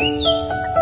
ล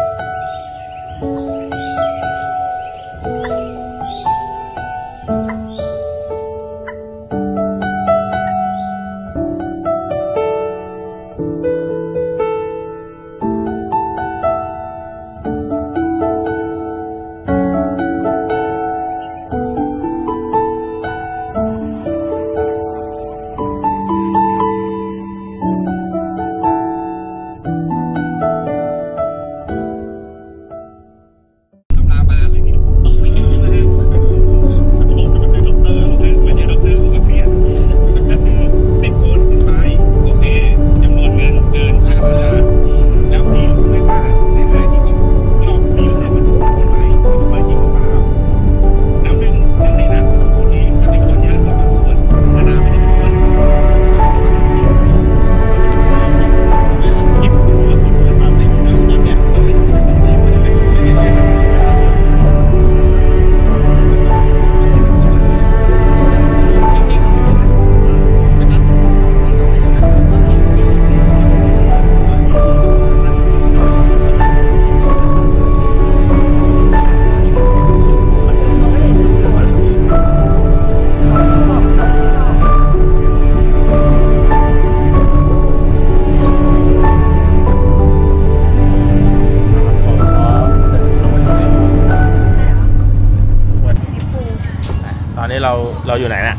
ตอนนี้เราเราอยู่ไหนน่ะ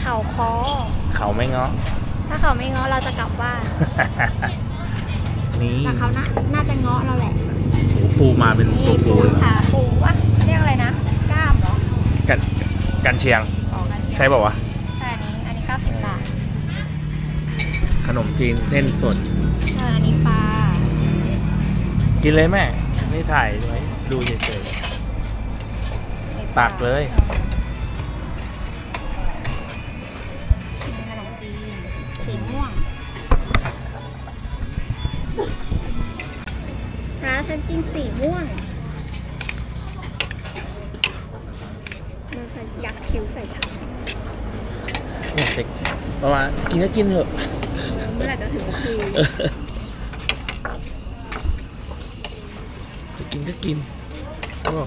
เขาคอเขาไม่เงาะถ้าเขาไม่ง้อเราจะกลับบ้านนี่แต่เขาน่าน่าจะง้อเราแหละโอ้ปูมาเป็นนี่ปูปูปูเลยขาปูวะเรียกอะไรนะกล้ามเหรอกันกันเชียงอ๋อกันเชียงใช่ป่าวะ แต่อันนี้อันนี้90บาทขนมจีนเส้นสด เอออันนี้ปลากินเลยแม่ ไม่ถ่ายไว้ดูเฉยๆตักเลย ฉันกินสีม่วงมันจะยักคิ้วใส่ฉันเนี่ยเด็กประมาณจะกินก็กินเถอะ เมื่อไหร่จะถึงคิวจะกินก็กินก็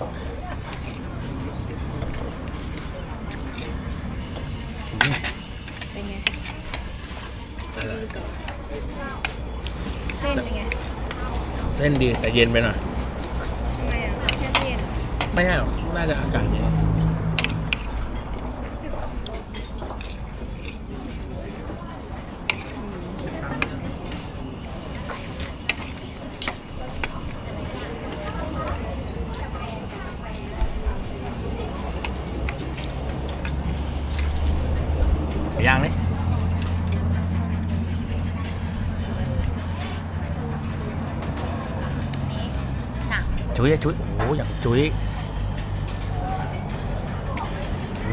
เป็นไงดูก่อนเส้นเป็นไง เส้นดีแต่เย็นไปหน่อย ทำไมอะแค่เย็นไม่ใช่หรอกน่าจะอากาศเย็นย่างเลย นี้หนัก จุ้ยอะจุ้ยโอ้โหอย่างจุ้ย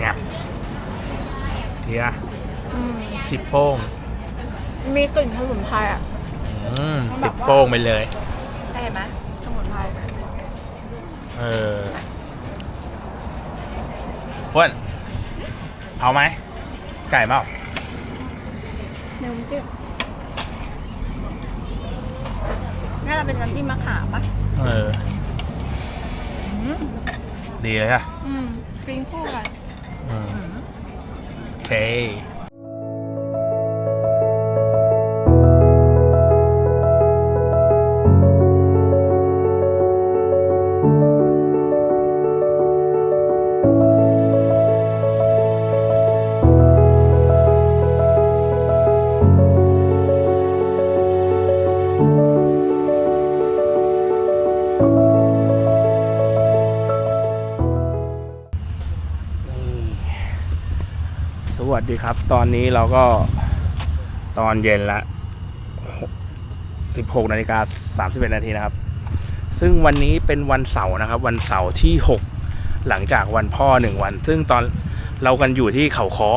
งับเดียวอืมสิบโป้งมีกลิ่นสมุนไพรอะอืมสิบโป้งไปเลย ได้เห็นไหมสมุนไพรเอออ้วนเอาไหม ไก่เปล่าน้ำจิ้มน่าจะเป็นน้ำจิ้มมะขามปะเออ ดีเลยค่ะอืมกลิ้งคู่กันอืมโอเค ดีครับ ตอนนี้เราก็ตอนเย็นละ 16นาฬิกา31นาทีนะครับ ซึ่งวันนี้เป็นวันเสาร์นะครับ วันเสาร์ที่ 6 หลังจากวันพ่อหนึ่งวัน ซึ่งตอนเรากันอยู่ที่เขาค้อ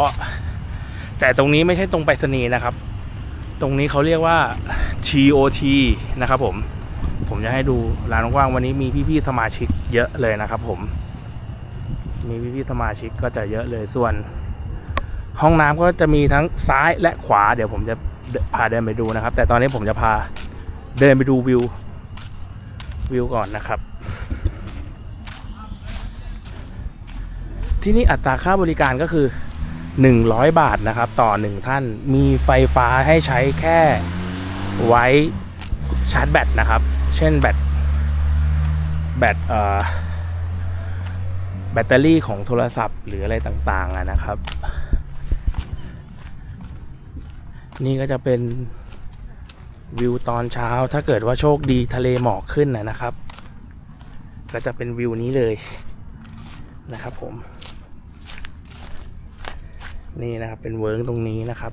แต่ตรงนี้ไม่ใช่ตรงไปรษณีย์นะครับ ตรงนี้เขาเรียกว่า TOT นะครับผม ผมจะให้ดูร้านกว้างวันนี้มีพี่ๆสมาชิกเยอะเลยนะครับผม มีพี่ๆสมาชิกก็จะเยอะเลยส่วน ห้องน้ำก็จะมีทั้งซ้ายและขวา เดี๋ยวผมจะพาเดินไปดูนะครับ แต่ตอนนี้ผมจะพาเดินไปดูวิววิวก่อนนะครับ ที่นี่อัตราค่าบริการก็คือ 100 บาทนะครับ ต่อหนึ่งท่านมีไฟฟ้าให้ใช้แค่ไว้ชาร์จแบตนะครับ เช่นแบตแบตเอ่อแบตเตอรี่ของโทรศัพท์หรืออะไรต่างๆนะครับ นี่ก็จะเป็นวิวตอนเช้าถ้าเกิดว่าโชคดีทะเลหมอกขึ้นนะนะครับ ก็จะเป็นวิวนี้เลยนะครับผม นี่นะครับเป็นเวิร์กตรงนี้นะครับ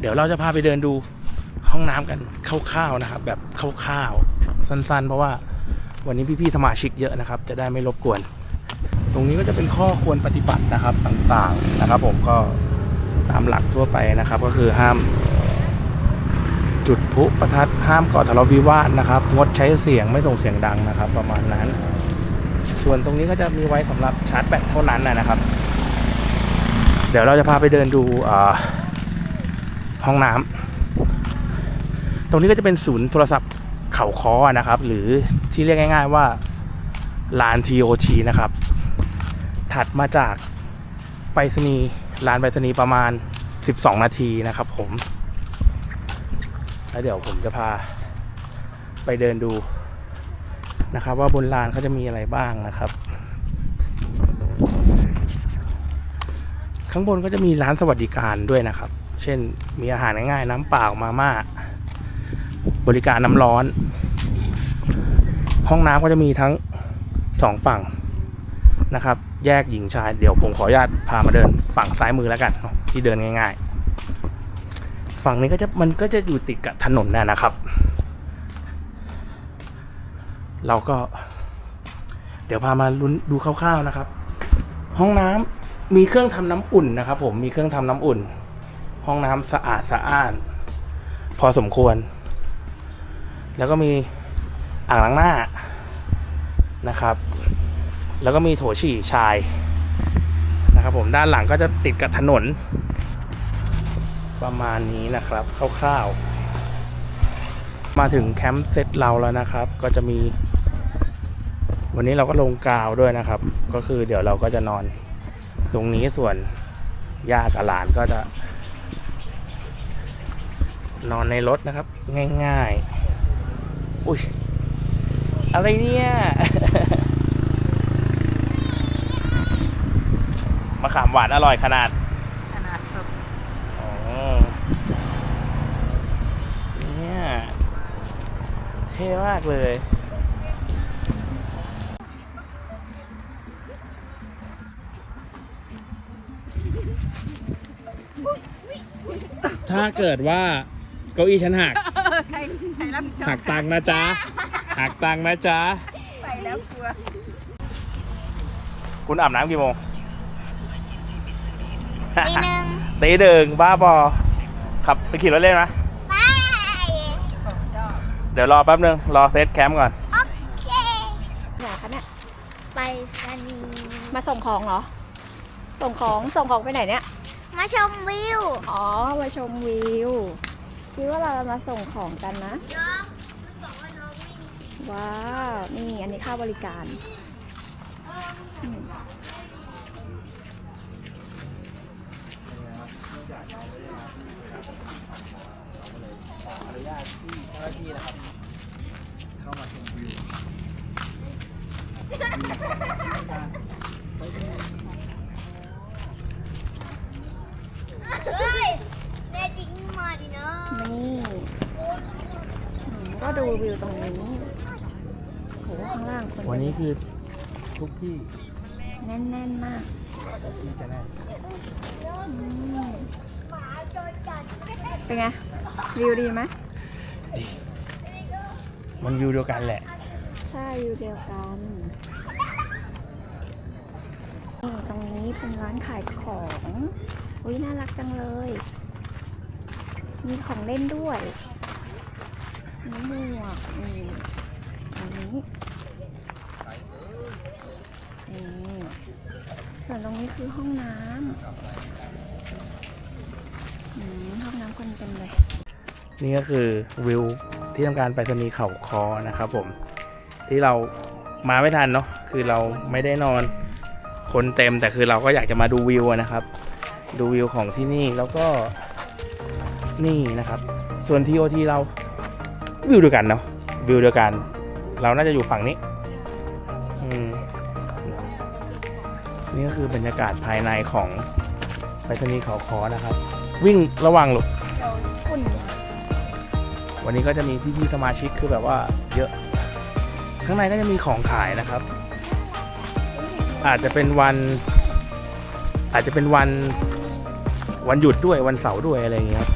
เดี๋ยวเราจะพาไปเดินดูห้องน้ำกันคร่าวๆนะครับ แบบคร่าวๆสั้นๆ เพราะว่าวันนี้พี่ๆสมาชิกเยอะนะครับ จะได้ไม่รบกวน ตรงนี้ก็จะเป็นข้อควรปฏิบัตินะครับต่างๆนะครับ ผมก็ ตามหลักทั่วไปนะครับ ก็คือห้ามจุดพลุประทัดห้ามก่อทะเลาะวิวาทนะครับ งดใช้เสียงไม่ส่งเสียงดังนะครับ ประมาณนั้น ส่วนตรงนี้ก็จะมีไว้สำหรับชาร์จแบตเท่านั้นนะครับ เดี๋ยวเราจะพาไปเดินดูห้องน้ำตรงนี้ก็จะเป็นศูนย์โทรศัพท์เขาคอนะครับ หรือที่เรียกง่าย ๆว่าลาน TOT นะครับ ถัดมาจากไปรษณีย์ ลานไปรษณีย์ประมาณ 12 นาทีนะครับผม แล้วเดี๋ยวผมจะพาไปเดินดูนะครับ ว่าบนลานเขาจะมีอะไรบ้างนะครับ ข้างบนก็จะมีร้านสวัสดิการด้วยนะครับ เช่นมีอาหารง่ายๆ น้ำเปล่ามาม่า บริการน้ำร้อน ห้องน้ำก็จะมีทั้งสองฝั่งนะครับ แยกหญิงชายเดี๋ยวผมขออนุญาตพามาเดิน ฝั่งซ้ายมือแล้วกันที่เดินง่าย ๆ ฝั่งนี้ก็จะมันก็จะอยู่ติดกับถนนน่ะนะครับ เราก็ เดี๋ยวพามาลุ้นดูคร่าวๆนะครับ ห้องน้ำมีเครื่องทำน้ำอุ่นนะครับ ผมมีเครื่องทำน้ำอุ่น ห้องน้ำสะอาดสะอ้าน พอสมควร แล้วก็มีอ่างล้างหน้านะครับ แล้วก็มีโถฉี่ชายนะครับผมด้านหลังก็จะติดกับถนน ประมาณนี้นะครับคร่าวๆมาถึงแคมป์เซตเราแล้วนะครับ ก็จะมี วันนี้เราก็ลงกาวด้วยนะครับ ก็คือเดี๋ยวเราก็จะนอนตรงนี้ส่วนย่ากับหลานก็จะ นอนในรถนะครับ ง่ายๆ อุ้ยอะไรเนี่ย มะขามหวานอร่อยขนาดขนาดตบอ๋อเนี่ยเท่มากเลย ถ้าเกิดว่าเก้าอี้ฉันหัก ใครใครรับผิดชอบหักตังค์นะจ๊ะ หักตังค์นะจ๊ะ ไปแล้วกลัว คุณอาบน้ำกี่โมง ตีหนึ่งตีหนึ่งบ้าบอขับไปขี่รถเล่นไหมไปเดี๋ยวรอแป๊บนึง รอเซตแคมป์ก่อน โอเคอยากคะเนี่ยไปสนีย์มาส่งของเหรอ ส่งของส่งของไปไหนเนี่ย มาชมวิวอ๋อ มาชมวิว คิดว่าเราจะมาส่งของกันนะว้าว นี่อันนี้ค่าบริการอืม อ นุญาตที่เจ้าหน้าที่นะครับ เข้ามาชมวิวเฮ้ยแน่จริงมาดิเนาะนี่อืมก็ดูวิวตรงนี้โหข้างล่างคนวันนี้คือทุกที่แน่นๆมากที่จะได้อืมเป็นไงวิวดีไหม มันวิวเดียวกันแหละ ใช่วิวเดียวกันนี่ตรงนี้เป็นร้านขายของ อุ้ยน่ารักจังเลย มีของเล่นด้วยมีหมวกนี่อันนี้นี่ส่วนตรงนี้คือห้องน้ำอืมห้องน้ำคนเต็มเลย นี่ก็คือวิวที่ทำการไปรษณีย์เขาคอนะครับผมที่เรามาไม่ทันเนาะคือเราไม่ได้นอนคนเต็มแต่คือเราก็อยากจะมาดูวิวนะครับ ดูวิวของที่นี่แล้วก็นี่นะครับ ส่วน TOT เราวิวเดียวกันเนาะวิวเดียวกัน เราน่าจะอยู่ฝั่งนี้นี่ก็คือบรรยากาศภายในของไปรษณีย์เขาคอนะครับ วิ่งระวังลูกเดี๋ยวฝุ่น วันนี้ก็จะมีพี่ๆสมาชิกคือแบบว่าเยอะ ข้างในก็จะมีของขายนะครับ อาจจะเป็นวัน อาจจะเป็นวันวันหยุดด้วยวันเสาร์ด้วยอะไรอย่างเงี้ยครับ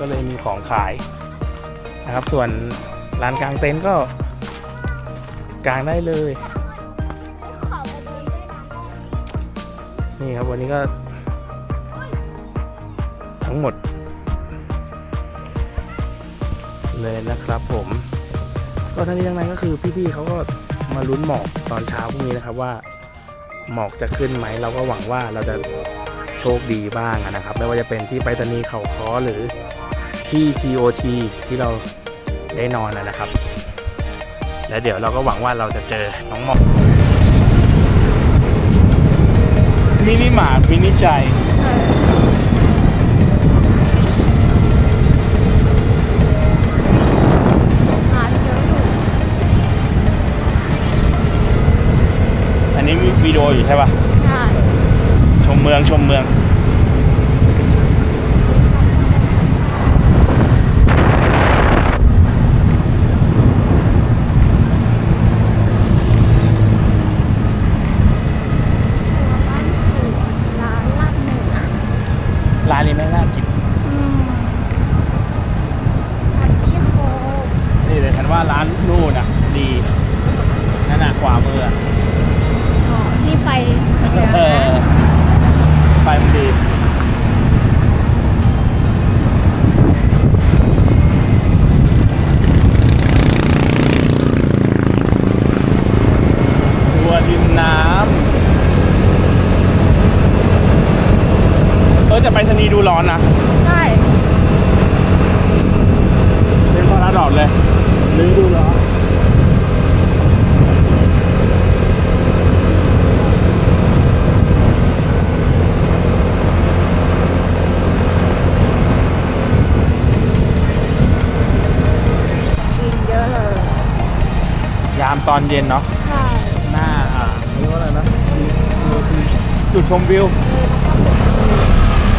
ก็เลยมีของขายนะครับ ส่วนลานกลางเต็นท์ก็กลางได้เลย นี่ครับวันนี้ก็ ทั้งหมด เลยนะครับผมก็ทั้งนี้ทั้งนั้นก็คือพี่ๆเขาก็มาลุ้นหมอกตอนเช้าพรุ่งนี้นะครับว่าหมอกจะขึ้นไหมเราก็หวังว่าเราจะโชคดีบ้างนะครับ ไม่ว่าจะเป็นที่ไปรษณีเขาค้อหรือที่ TOT ที่เราได้นอนนะครับ แล้วเดี๋ยวเราก็หวังว่าเราจะเจอน้องหมอกมินิมาร์มินิใจ วิดีโออยู่ใช่ปะใช่ชมเมืองชมเมือง บ้านสวนร้านลาบเหนือร้านนี้ไม่น่ากิน อืมอันนี้โฮมนี่เลยฉันว่าร้านนู่นอะ ดี นั่นน่ะขวามืออะ อ๋อที่ไฟเหลือง เออ นะ ไฟมันดีตัวริมน้ำเออแต่ไปรษณีย์ดูร้อนนะ ใช่เป็นพาราดอดเลยลือดูร้อนามตอนเย็นเนาะใช่หน้าอ่าเรียกว่าอะไรนะจุดชมวิว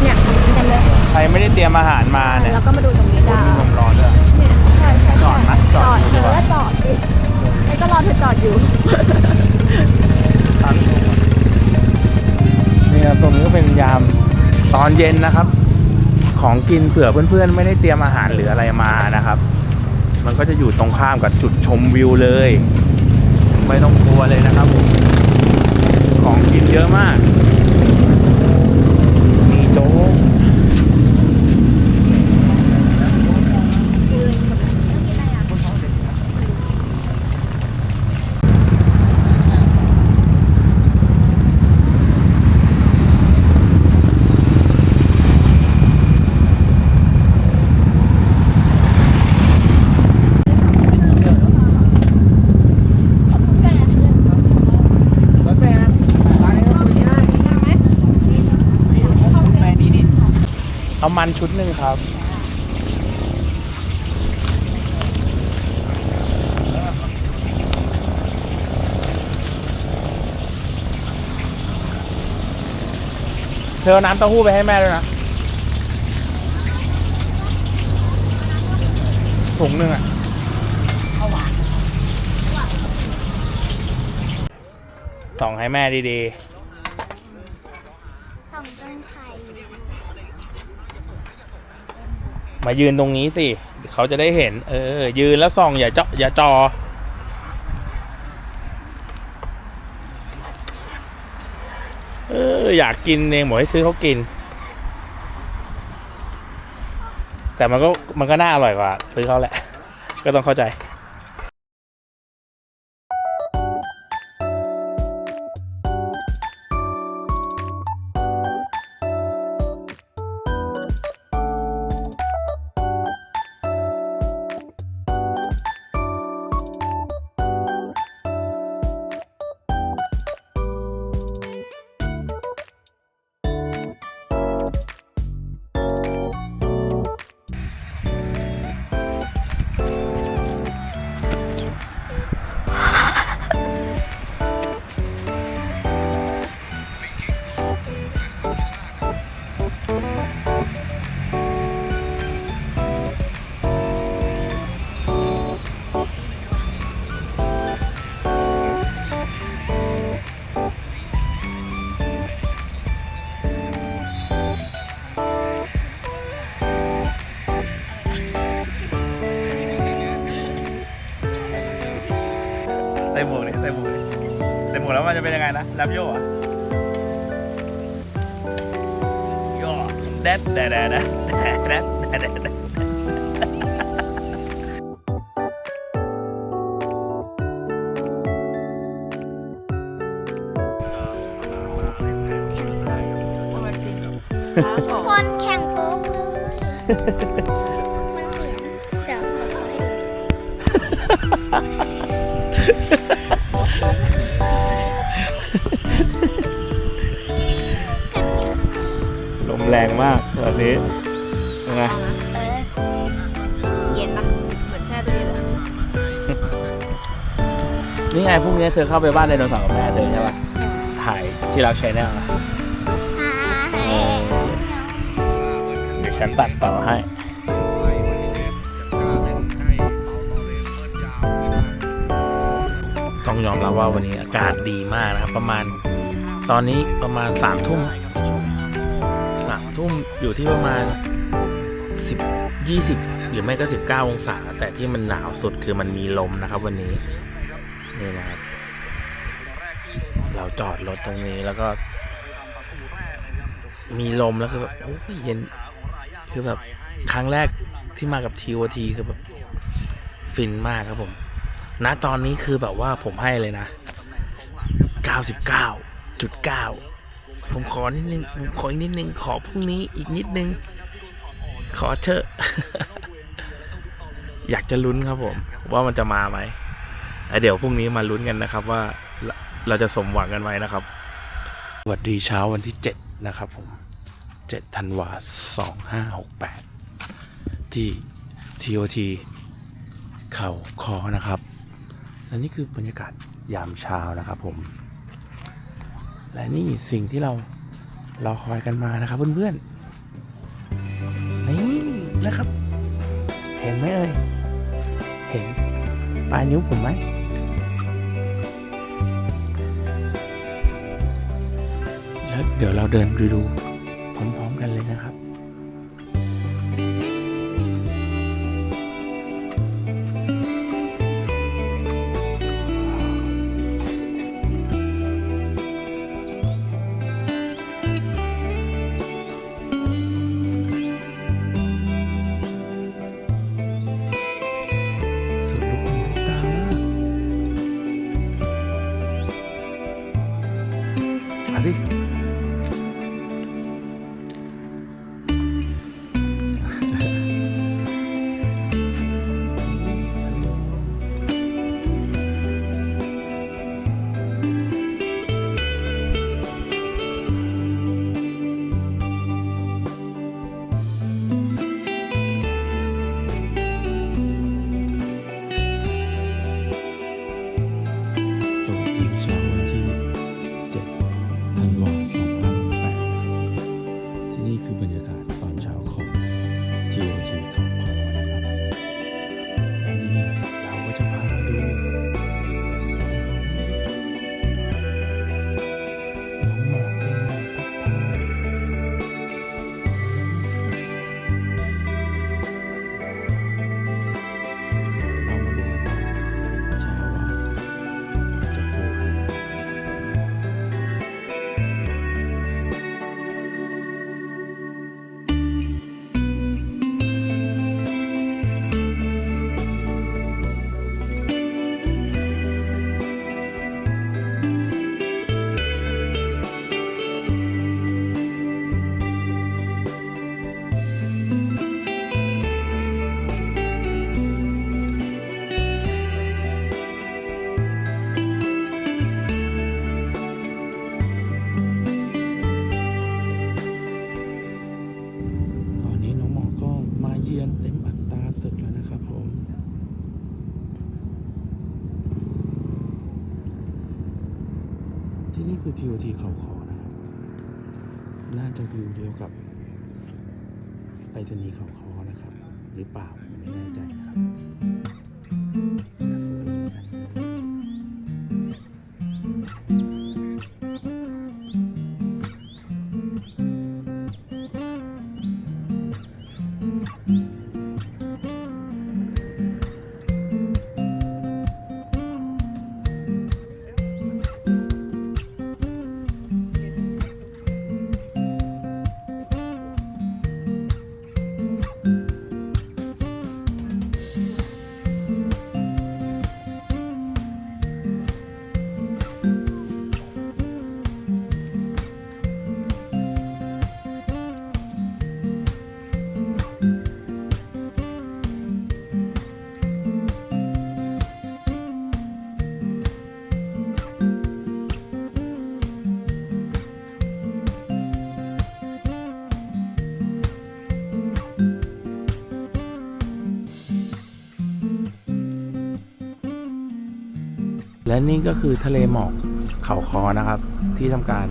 เนี่ยทำนี้กันเลยใครไม่ได้เตรียมอาหารมาเนี่ยแล้วก็มาดูตรงนี้ได้มีลมร้อนด้วยเนี่ยใช่ใช่จอดไหมจจออดดดูเธดีอกว่าก็จอดดิไอ้ก็รอเธอจอดอยู่ นี่ครับตรงนี้ก็เป็นยามตอนเย็นนะครับ ของกินเผื่อเพื่อนๆ ไม่ได้เตรียมอาหารหรืออะไรมานะครับ มันก็จะอยู่ตรงข้ามกับจุดชมวิวเลย ไม่ต้องกลัวเลยนะครับผมของกินเยอะมาก มีโจ๊กเอา มันชุดหนึ่งครับเธอเอาน้ำเต้าหู้ไปให้แม่ด้วยนะ ถุงหนึ่งอะ ส่องให้แม่ดีส่งต้นไข่ ๆ มายืนตรงนี้สิเขาจะได้เห็น เออ ยืนแล้วส่องอย่าเจาะอย่าจอเอออยากกินเองบอกให้ซื้อเขากิน แต่มันก็มันก็น่าอร่อยกว่า ซื้อเขาแหละ ก็ต้องเข้าใจ หมวกเลยใส่หมวกเลยใส่หมวกแล้วมันจะเป็นยังไงนะแรปโย่อะโย่แดดแดดแดดแดดแดดแดดแดดคนแข่งโป๊กเลยมันเสียงเดี๋ยวขอให้ดูกันไมคะ ลมแรงมากแบบนี้ยังไงเออเย็นปะเหมือนแช่ตู้เย็นเลยนี่ไงพรุ่งนี้เธอเข้าไปบ้านไดโนเสาร์กับแม่เธอใช่ปะถ่ายที่เราใช้แนลนะหาให้เดี๋ยวฉันตัดต่อให้ ยอมรับว่าวันนี้อากาศดีมากนะครับ ประมาณตอนนี้ประมาณสามทุ่มสามทุ่มอยู่ที่ประมาณสิบยี่สิบหรือไม่ก็สิบเก้าองศา แต่ที่มันหนาวสุดคือมันมีลมนะครับ วันนี้นี่นะครับเราจอดรถตรงนี้แล้วก็ มีลมแล้วคือแบบโอ้ยเย็นคือแบบครั้งแรกที่มากับทีโอทีคือแบบฟินมากครับผม ณตอนนี้คือแบบว่าผมให้เลยนะ 99.9 ผมขอนิดนึงผมขออีกนิดนึง ขอพรุ่งนี้อีกนิดนึง ขอเถอะ อยากจะลุ้นครับผม ว่ามันจะมาไหมเดี๋ยวพรุ่งนี้มาลุ้นกันนะครับว่าเราจะสมหวังกันไหมนะครับ สวัสดีเช้าวันที่ 7 นะครับผม7ธันวา2568 ที่ TOT เข่าคอนะครับ และนี่คือบรรยากาศยามเช้านะครับผม และนี่สิ่งที่เรารอคอยกันมานะครับเพื่อนๆ นี่นะครับ เห็นไหมเอ่ย เห็นปลายนิ้วผมไหม แล้วเดี๋ยวเราเดินดูดูพร้อมๆกันเลยนะครับ อยู่เดียวกับไปรษณีย์เขาคอนะครับ หรือเปล่าไม่แน่ใจ และนี่ก็คือทะเลหมอกเขาคอนะครับ ที่ทำการ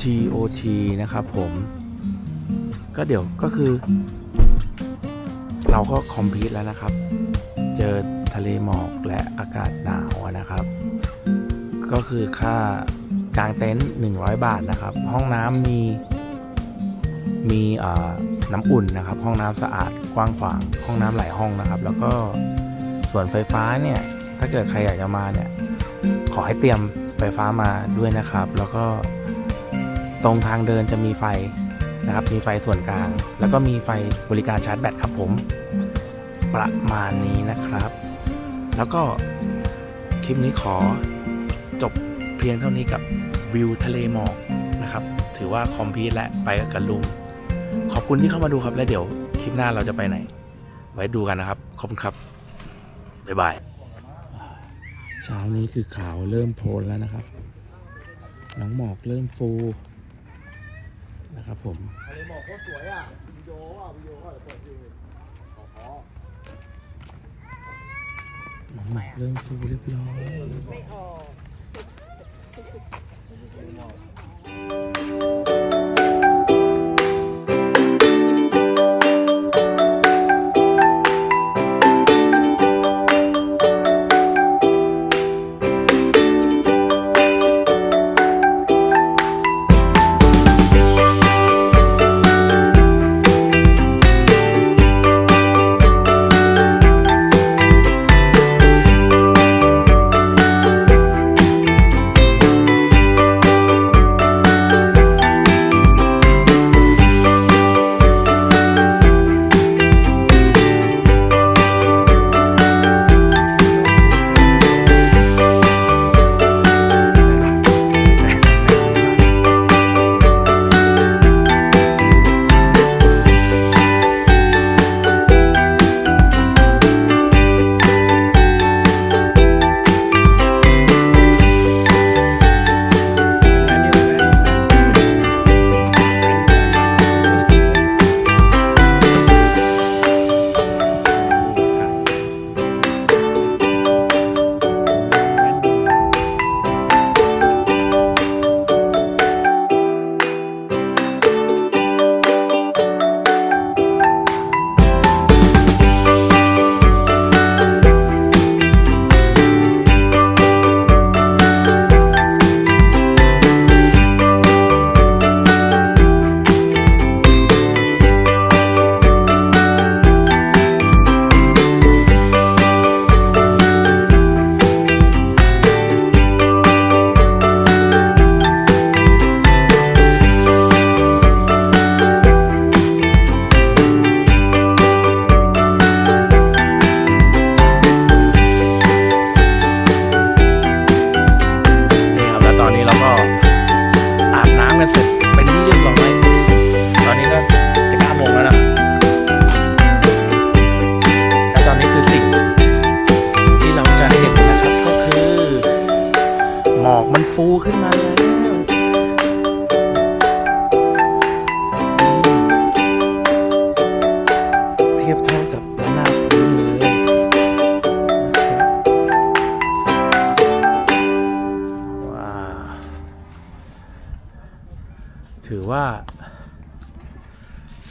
TOT นะครับผมก็เดี๋ยวก็คือ เราก็คอมพลีทแล้วนะครับ เจอทะเลหมอกและอากาศหนาวนะครับ ก็คือค่ากางเต็นท์100 บาทนะครับ ห้องน้ำมีมีน้ำอุ่นนะครับ ห้องน้ำสะอาดกว้างขวาง ห้องน้ำหลายห้องนะครับ แล้วก็ส่วนไฟฟ้าเนี่ย ถ้าเกิดใครอยากจะมาเนี่ยขอให้เตรียมไฟฟ้ามาด้วยนะครับ แล้วก็ตรงทางเดินจะมีไฟนะครับ มีไฟส่วนกลาง แล้วก็มีไฟบริการชาร์จแบตครับผม ประมาณนี้นะครับ แล้วก็คลิปนี้ขอจบเพียงเท่านี้กับวิวทะเลหมอกนะครับ ถือว่าคอมพีทและไปกับลุง ขอบคุณที่เข้ามาดูครับ และเดี๋ยวคลิปหน้าเราจะไปไหน ไว้ดูกันนะครับ ขอบคุณครับ บ๊ายบาย เช้านี้คือขาวเริ่มโพลแล้วนะครับ น้องหมอกเริ่มฟูนะครับผมทะเลหมอกโคตรสวยอะวิดีโออะวิดีโอก็เปิดดูขอขอน้องหมอกเริ่มฟูเรียบร้อยนี่ออก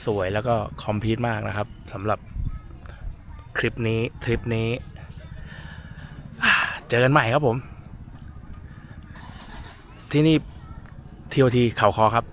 สวยแล้วก็คอมพลีทมากนะครับสำหรับคลิปนี้ทริปนี้ เจอกันใหม่ครับผม ที่นี่ทีโอทีเขาคอครับ